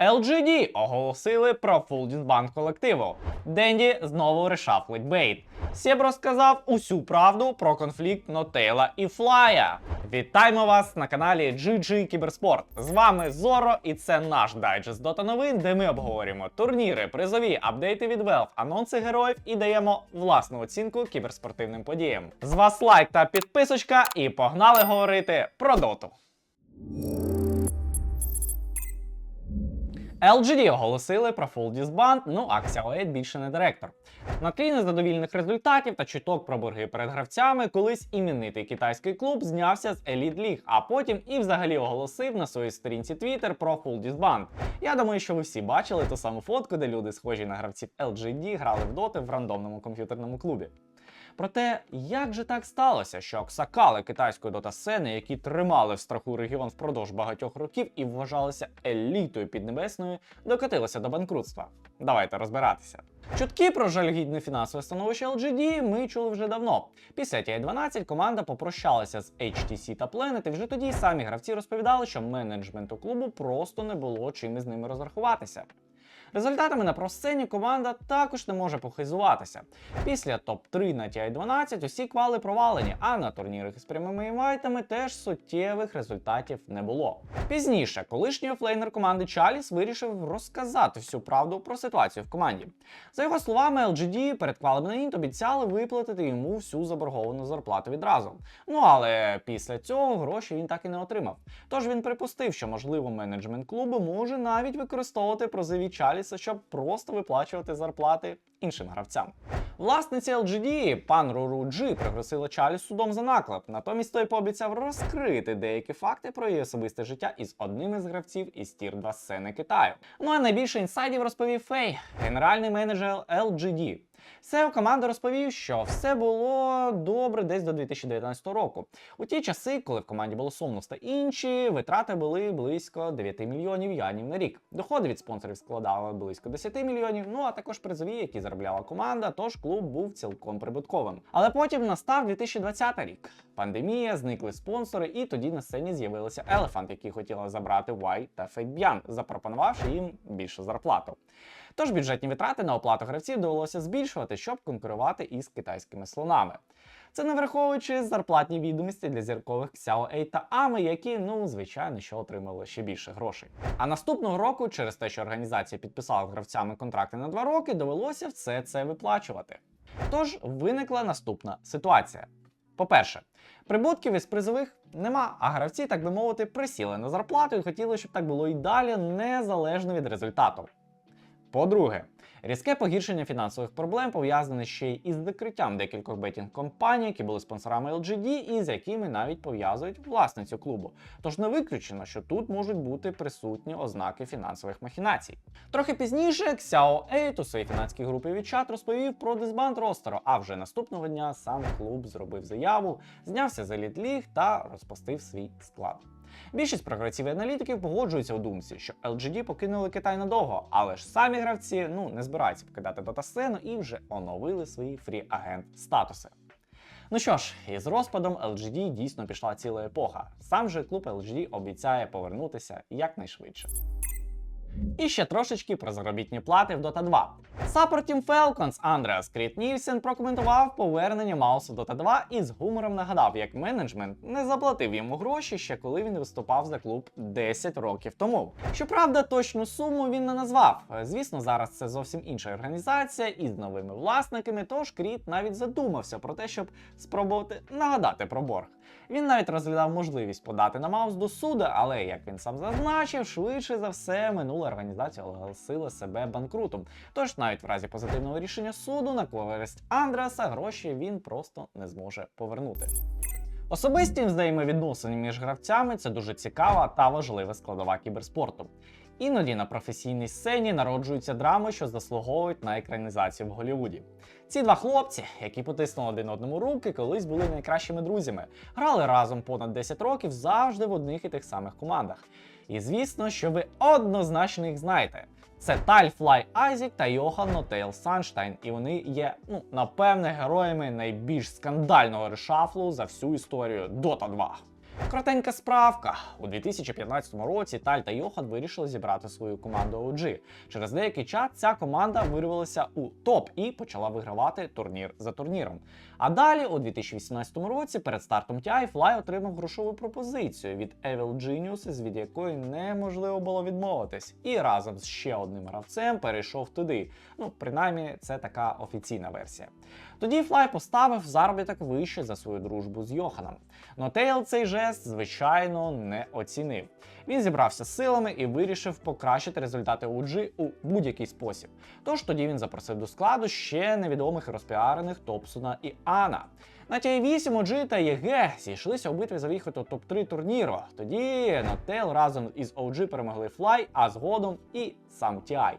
LGD оголосили про фул дізбан колективу. Денді знову решафлить бейт. Сєб розказав усю правду про конфлікт Нотейла і Флая. Вітаємо вас на каналі GG Кіберспорт. З вами Зоро, і це наш дайджест Дота новин, де ми обговорюємо турніри, призові, апдейти від Valve, анонси героїв і даємо власну оцінку кіберспортивним подіям. З вас лайк та підписочка, і погнали говорити про доту. LGD оголосили про full disband, ну а Xiaoed більше не директор. На тлі незадовільних результатів та чуток про борги перед гравцями, колись іменитий китайський клуб знявся з Elite League, а потім і взагалі оголосив на своїй сторінці Twitter про full disband. Я думаю, що ви всі бачили ту саму фотку, де люди, схожі на гравців LGD, грали в доти в рандомному комп'ютерному клубі. Проте, як же так сталося, що аксакали китайської дота-сцени, які тримали в страху регіон впродовж багатьох років і вважалися елітою піднебесною, докотилися до банкрутства? Давайте розбиратися. Чутки про жалюгідне фінансове становище LGD ми чули вже давно. Після TI-12 команда попрощалася з HTC та Planet, і вже тоді самі гравці розповідали, що менеджменту клубу просто не було чим із ними розрахуватися. Результатами на просцені команда також не може похизуватися. Після топ-3 на TI-12 усі квали провалені, а на турнірах із прямими інвайтами теж суттєвих результатів не було. Пізніше, колишній офлейнер команди Чаліс вирішив розказати всю правду про ситуацію в команді. За його словами, LGD перед квалами на Інт обіцяли виплатити йому всю заборговану зарплату відразу. Ну але після цього гроші він так і не отримав. Тож він припустив, що можливо менеджмент клубу може навіть використовувати прозові Чаліса, щоб просто виплачувати зарплати іншим гравцям. Власниця LGD, пан Руруджі, пригрозила Чалі судом за наклеп. Натомість той пообіцяв розкрити деякі факти про її особисте життя із одним із гравців із тір 2 сцени Китаю. Ну а найбільше інсайдів розповів Фей, генеральний менеджер LGD. SEO команди розповів, що все було добре десь до 2019 року. У ті часи, коли в команді було сумно та інші, витрати були близько 9 мільйонів юанів на рік. Доходи від спонсорів складали близько 10 мільйонів, ну а також призові, які заробляла команда, тож клуб був цілком прибутковим. Але потім настав 2020 рік. Пандемія, зникли спонсори, і тоді на сцені з'явилися Елефант, які хотіли забрати Вай та Фейтб'ян, запропонувавши їм більшу зарплату. Тож бюджетні витрати на оплату гравців довелося збільшувати, щоб конкурувати із китайськими слонами. Це не враховуючи зарплатні відомості для зіркових Xiao A та AMI, які, ну, звичайно, що отримали ще більше грошей. А наступного року, через те, що організація підписала гравцями контракти на два роки, довелося все це виплачувати. Тож виникла наступна ситуація. По-перше, прибутків із призових нема, а гравці, так би мовити, присіли на зарплату і хотіли, щоб так було і далі, незалежно від результату. По-друге, різке погіршення фінансових проблем пов'язане ще й із закриттям декількох бетінг-компаній, які були спонсорами LGD і з якими навіть пов'язують власницю клубу. Тож не виключено, що тут можуть бути присутні ознаки фінансових махінацій. Трохи пізніше Xiao 8 у своїй фінанській групі WeChat розповів про дисбанд ростеру, а вже наступного дня сам клуб зробив заяву, знявся з Elite League та розпустив свій склад. Більшість прогресів і аналітиків погоджуються у думці, що LGD покинули Китай надовго, але ж самі гравці ну не збираються покидати дота-сцену і вже оновили свої фрі-агент статуси. Ну що ж, із розпадом LGD дійсно пішла ціла епоха. Сам же клуб LGD обіцяє повернутися якнайшвидше. І ще трошечки про заробітні плати в Dota 2. Саппорт Team Falcons Андреас Кріт Нільсен прокоментував повернення Маусу Dota 2 і з гумором нагадав, як менеджмент не заплатив йому гроші ще коли він виступав за клуб 10 років тому. Щоправда, точну суму він не назвав. Звісно, зараз це зовсім інша організація із новими власниками, тож Кріт навіть задумався про те, щоб спробувати нагадати про борг. Він навіть розглядав можливість подати на Маус до суду, але як він сам зазначив, швидше за все минула організація оголосила себе банкрутом. Тож навіть в разі позитивного рішення суду на користь Андреаса гроші він просто не зможе повернути. Особисті взаємовідносини між гравцями це дуже цікава та важлива складова кіберспорту. Іноді на професійній сцені народжуються драми, що заслуговують на екранізацію в Голлівуді. Ці два хлопці, які потиснули один одному руки, колись були найкращими друзями, грали разом понад 10 років завжди в одних і тих самих командах. І звісно, що ви однозначно їх знаєте. Це Тальфлай Айзік та Йохан Нотейл Санштайн, і вони є, ну, напевне, героями найбільш скандального решафлу за всю історію Dota 2. Коротенька справка. У 2015 році Таль та Йохан вирішили зібрати свою команду OG. Через деякий час ця команда вирвалася у топ і почала вигравати турнір за турніром. А далі, у 2018 році, перед стартом TI, Fly отримав грошову пропозицію від Evil Geniuses, від якої неможливо було відмовитись, і разом з ще одним гравцем перейшов туди. Ну, принаймні, це така офіційна версія. Тоді Fly поставив заробіток вище за свою дружбу з Йоханом. Но Тейл цей жест, звичайно, не оцінив. Він зібрався з силами і вирішив покращити результати OG у будь-який спосіб. Тож тоді він запросив до складу ще невідомих розпіарених Топсона і Ана. На ті 8 OG та ЄГ зійшлися у битві за вихід у топ-3 турніру. Тоді Нотейл разом із OG перемогли Fly, а згодом і сам TI.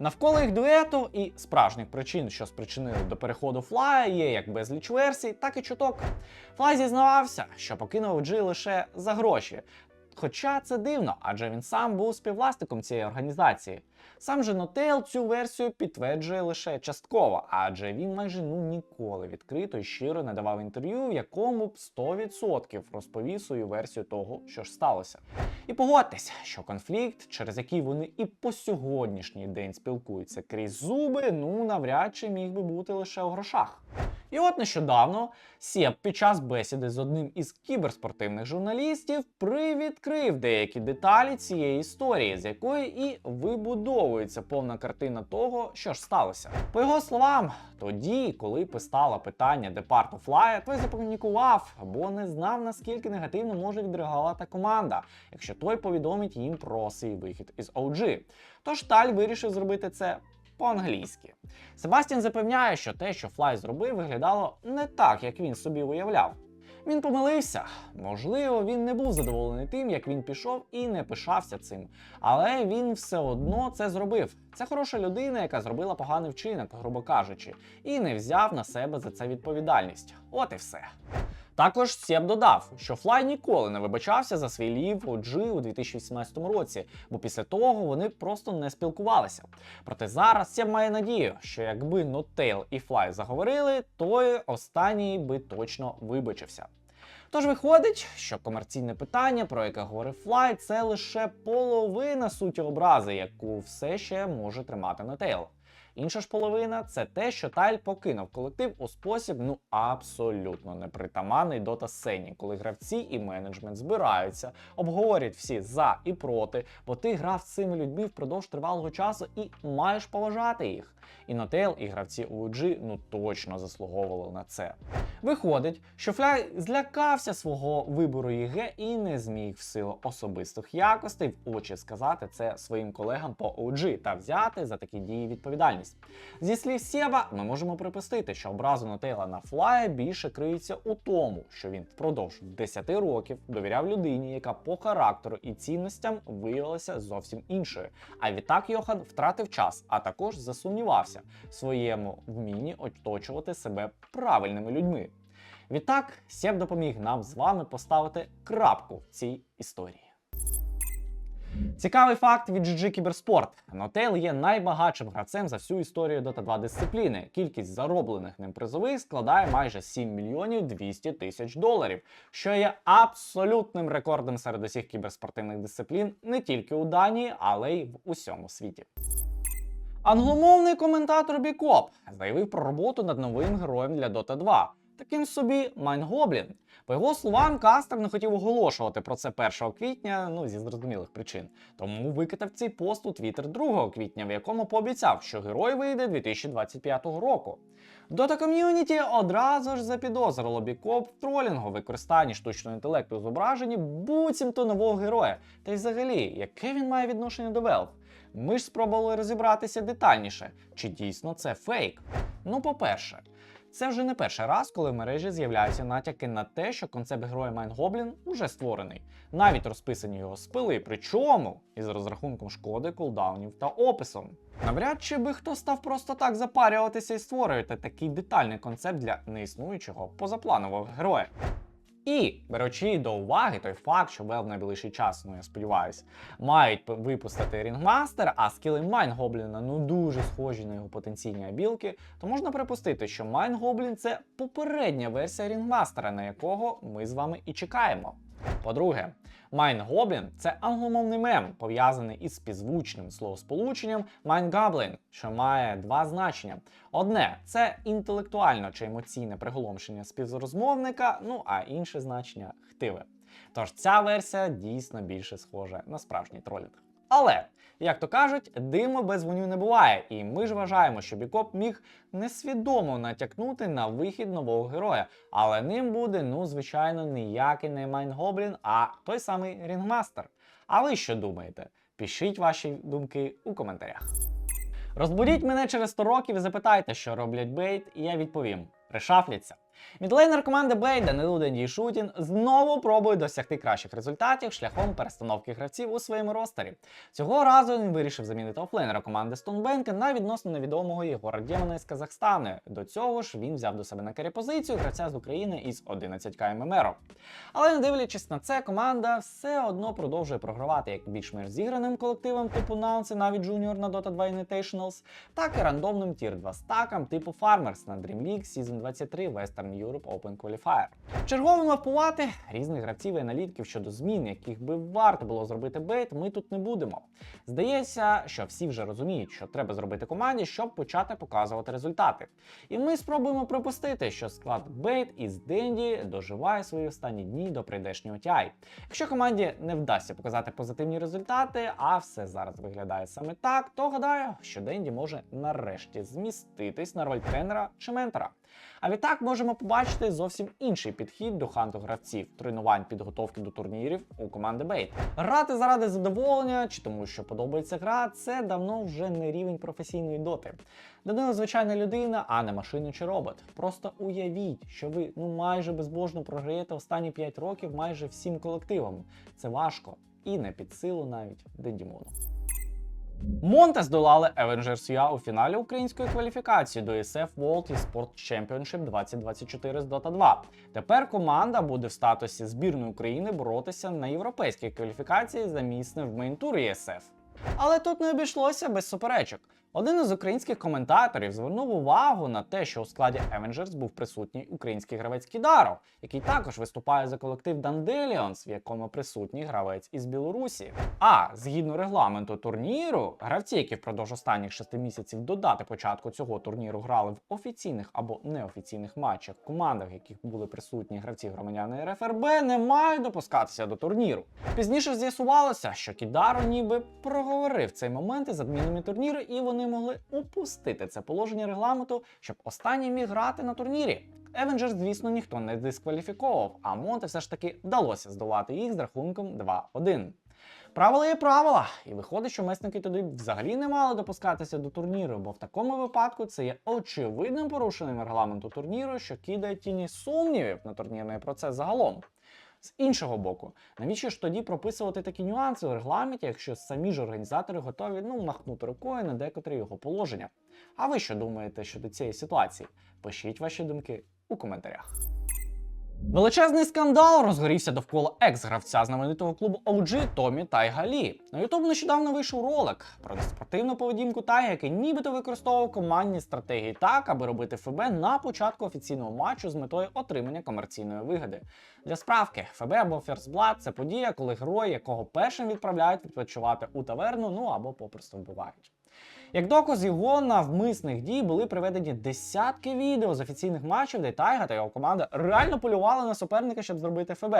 Навколо їх дуету і справжніх причин, що спричинили до переходу Флая, є як безліч версій, так і чуток. Флай зізнавався, що покинув Джи лише за гроші. Хоча це дивно, адже він сам був співвласником цієї організації. Сам же Нотейл цю версію підтверджує лише частково, адже він майже ну ніколи відкрито і щиро не давав інтерв'ю, в якому б 100% розповів свою версію того, що ж сталося. І погодьтесь, що конфлікт, через який вони і по сьогоднішній день спілкуються крізь зуби, ну навряд чи міг би бути лише у грошах. І от нещодавно Сєб під час бесіди з одним із кіберспортивних журналістів привідкрив деякі деталі цієї історії, з якої і вибудовується повна картина того, що ж сталося. По його словам, тоді, коли постало питання департу Флая, той запанікував, бо не знав наскільки негативно може відреагувати команда, якщо той повідомить їм про свій вихід із OG. Тож Таль вирішив зробити це по-англійськи. Себастьян запевняє, що те, що Флай зробив, виглядало не так, як він собі уявляв. Він помилився. Можливо, він не був задоволений тим, як він пішов і не пишався цим. Але він все одно це зробив. Це хороша людина, яка зробила поганий вчинок, грубо кажучи, і не взяв на себе за це відповідальність. От і все. Також Сєб додав, що Флай ніколи не вибачався за свій лів OG у 2018 році, бо після того вони просто не спілкувалися. Проте зараз Сєб має надію, що якби Нотейл і Флай заговорили, то останній би точно вибачився. Тож виходить, що комерційне питання, про яке говорив Флай, це лише половина суті образи, яку все ще може тримати Нотейл. Інша ж половина це те, що Таль покинув колектив у спосіб ну абсолютно непритаманний дота сцені, коли гравці і менеджмент збираються, обговорюють всі за і проти, бо ти грав з цими людьми впродовж тривалого часу і маєш поважати їх. І Нотейл, і гравці UG ну точно заслуговували на це. Виходить, що Фляй злякався свого вибору ЄГ і не зміг в силу особистих якостей в очі сказати це своїм колегам по OG та взяти за такі дії відповідальність. Зі слів Сєба, ми можемо припустити, що образу Нотейла на Флая більше криється у тому, що він впродовж 10 років довіряв людині, яка по характеру і цінностям виявилася зовсім іншою. А відтак Йохан втратив час, а також засумнівався в своєму вмінні оточувати себе правильними людьми. Відтак, Сєб допоміг нам з вами поставити крапку в цій історії. Цікавий факт від GG Кіберспорт. Нотейл є найбагатшим гравцем за всю історію Dota 2 дисципліни. Кількість зароблених ним призових складає майже 7 мільйонів 200 тисяч доларів, що є абсолютним рекордом серед усіх кіберспортивних дисциплін не тільки у Данії, але й в усьому світі. Англомовний коментатор Бікоп заявив про роботу над новим героєм для Dota 2. Таким собі Майнгоблін. По його словам, Кастер не хотів оголошувати про це 1 квітня, ну зі зрозумілих причин. Тому викатав цей пост у Твіттер 2 квітня, в якому пообіцяв, що герой вийде 2025 року. Дота ком'юніті одразу ж запідозрило Бікоп в тролінгу, використанні штучного інтелекту у зображенні буцімто нового героя. Та й взагалі, яке він має відношення до Valve? Ми ж спробували розібратися детальніше, чи дійсно це фейк. Ну, по-перше, це вже не перший раз, коли в мережі з'являються натяки на те, що концепт героя Майнгоблін уже створений. Навіть розписані його спили, причому із розрахунком шкоди, кулдаунів та описом. Навряд чи би хто став просто так запарюватися і створювати такий детальний концепт для неіснуючого позапланового героя. І беручи до уваги той факт, що Valve в найближчий час, ну я сподіваюся, мають випустити Рінгмастер, а скіли Майнгобліна ну дуже схожі на його потенційні абілки, то можна припустити, що Майнгоблін це попередня версія Рінгмастера, на якого ми з вами і чекаємо. По-друге, Майн Гоблін – це англомовний мем, пов'язаний із співзвучним словосполученням Майн Габлін, що має два значення. Одне це інтелектуально чи емоційне приголомшення співрозмовника, ну а інше значення хтиве. Тож ця версія дійсно більше схожа на справжній тролінг. Але, як то кажуть, диму без вогню не буває, і ми ж вважаємо, що Бікоп міг несвідомо натякнути на вихід нового героя, але ним буде, ну, звичайно, ніякий не Майнгоблін, а той самий Рінгмастер. А ви що думаєте? Пишіть ваші думки у коментарях. Розбудіть мене через 100 років і запитайте, що роблять Бейт, і я відповім: решафляться. Мідлейнер команди Blade Данилу Денді Шутін знову пробує досягти кращих результатів шляхом перестановки гравців у своєму ростері. Цього разу він вирішив замінити офлейнера команди Стоунбенка на відносно невідомого Єгора Дємана із Казахстану. До цього ж він взяв до себе на карі позицію гравця з України із 11 ММР. Але не дивлячись на це, команда все одно продовжує програвати як більш-менш зіграним колективам типу Наунси, навіть Junior на Dota 2 Invitationals, так і рандомним тір 2 стакам типу Farmers на Dream League Season 23 Western Europe Open Qualifier. Чергово мавпувати різних гравців і аналітиків щодо змін, яких би варто було зробити бейт, ми тут не будемо. Здається, що всі вже розуміють, що треба зробити команді, щоб почати показувати результати. І ми спробуємо припустити, що склад бейт із Денді доживає свої останні дні до прийдешнього TI. Якщо команді не вдасться показати позитивні результати, а все зараз виглядає саме так, то гадаю, що Денді може нарешті зміститись на роль тренера чи ментора. А відтак можемо побачити зовсім інший підхід до ханту гравців, тренувань підготовки до турнірів у команди Бейт. Грати заради задоволення чи тому, що подобається гра, це давно вже не рівень професійної доти. Данило звичайна людина, а не машина чи робот. Просто уявіть, що ви ну майже безбожно програєте останні 5 років майже всім колективам. Це важко і не під силу навіть Дендімону. Монте здолали Avengers UA у фіналі української кваліфікації до ESF World eSport Championship 2024 з Dota 2. Тепер команда буде в статусі збірної України боротися на європейській кваліфікації за місце в мейнтурі ESF. Але тут не обійшлося без суперечок. Один із українських коментаторів звернув увагу на те, що у складі Avengers був присутній український гравець Кідаро, який також виступає за колектив Dandelions, в якому присутній гравець із Білорусі. А згідно регламенту турніру, гравці, які впродовж останніх шести місяців до дати початку цього турніру грали в офіційних або неофіційних матчах, командах, в яких були присутні гравці громадяни РФРБ, не мають допускатися до турніру. Пізніше з'ясувалося, що Кідаро ніби проговорив цей момент із адмінами турніру, і вони могли упустити це положення регламенту, щоб останній міг грати на турнірі. Avengers, звісно, ніхто не дискваліфіковував, а Монте все ж таки вдалося здолати їх з рахунком 2-1. Правила є правила, і виходить, що месники туди взагалі не мали допускатися до турніру, бо в такому випадку це є очевидним порушенням регламенту турніру, що кидає тіні сумнівів на турнірний процес загалом. З іншого боку, навіщо ж тоді прописувати такі нюанси у регламенті, якщо самі ж організатори готові ну махнути рукою на декотрі його положення? А ви що думаєте щодо цієї ситуації? Пишіть ваші думки у коментарях. Величезний скандал розгорівся довкола екс-гравця знаменитого клубу OG Томі Тайгалі. На YouTube нещодавно вийшов ролик про неспортивну поведінку Тайга, який нібито використовував командні стратегії так, аби робити ФБ на початку офіційного матчу з метою отримання комерційної вигоди. Для справки, ФБ або First – це подія, коли герої, якого першим відправляють відпочивати у таверну, ну або попросту вбивають. Як доказ його навмисних дій були приведені десятки відео з офіційних матчів, де Тайга та його команда реально полювали на суперника, щоб зробити ФБ.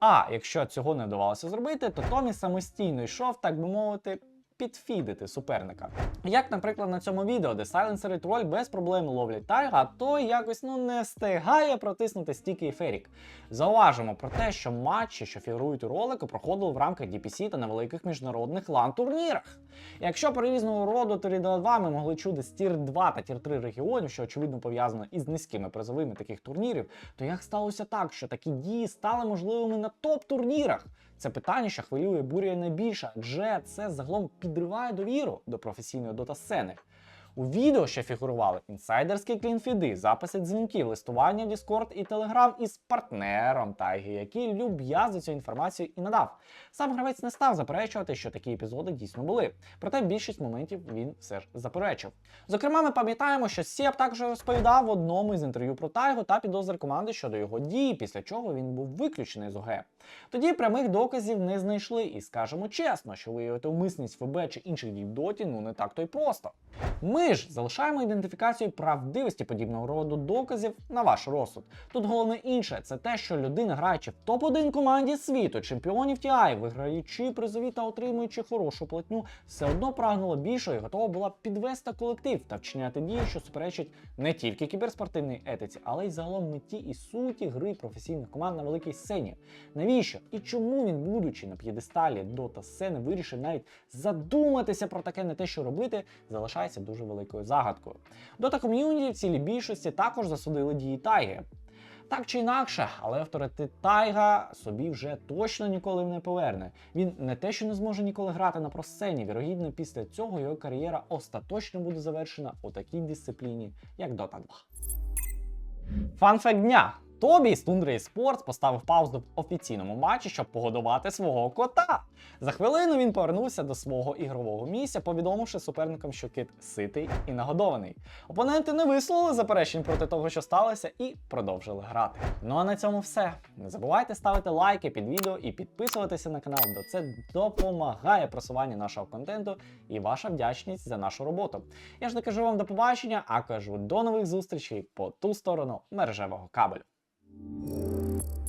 А якщо цього не вдавалося зробити, то Томі самостійно йшов, так би мовити, підфідити суперника. Як, наприклад, на цьому відео, де сайленсер і троль без проблем ловлять тайга, а той якось ну не встигає протиснути стільки і ферік. Зауважимо про те, що матчі, що фігурують у ролику, проходили в рамках DPC та на великих міжнародних лан-турнірах. Якщо про різного роду Тирі 2 ми могли чути з тір 2 та тір 3 регіонів, що очевидно пов'язано із низькими призовими таких турнірів, то як сталося так, що такі дії стали можливими на топ-турнірах? Це питання, що хвилює буря найбільше, адже це загалом підриває довіру до професійної дота-сцени. У відео ще фігурували інсайдерські клінфіди, записи дзвінків, листування в Discord і Telegram із партнером Тайги, який люб'язно цю інформацію і надав. Сам гравець не став заперечувати, що такі епізоди дійсно були. Проте більшість моментів він все ж заперечив. Зокрема, ми пам'ятаємо, що Сєп також розповідав в одному із інтерв'ю про Тайгу та підозри команди щодо його дії, після чого він був виключений з ОГ. Тоді прямих доказів не знайшли, і скажемо чесно, що виявити умисність ФБ чи інших дій в доті ну не так то й просто. Ми ж залишаємо ідентифікацію правдивості подібного роду доказів на ваш розсуд. Тут головне інше це те, що людина, граючи в топ-1 команді світу, чемпіонів TI, виграючи призові та отримуючи хорошу платню, все одно прагнула більшого і готова була підвести колектив та вчиняти дії, що суперечать не тільки кіберспортивній етиці, але й загалом меті і суті гри професійних команд на великій сцені. Навіщо і чому він, будучи на п'єдесталі дота сцени, вирішив навіть задуматися про таке не те, що робити, залишається дуже великою загадкою. Дота ком'юніті в цілій більшості також засудили дії Тайги. Так чи інакше, але авторитет Тайга собі вже точно ніколи не поверне. Він не те, що не зможе ніколи грати на просцені. Вірогідно, після цього його кар'єра остаточно буде завершена у такій дисципліні, як Dota 2. Фанфект дня. Тобі з Тундри Sports поставив паузу в офіційному матчі, щоб погодувати свого кота. За хвилину він повернувся до свого ігрового місця, повідомивши суперникам, що кит ситий і нагодований. Опоненти не висловили заперечень проти того, що сталося, і продовжили грати. Ну а на цьому все. Не забувайте ставити лайки під відео і підписуватися на канал, бо це допомагає просуванню нашого контенту і ваша вдячність за нашу роботу. Я ж не кажу вам до побачення, а кажу до нових зустрічей по ту сторону мережевого кабелю. Thank you.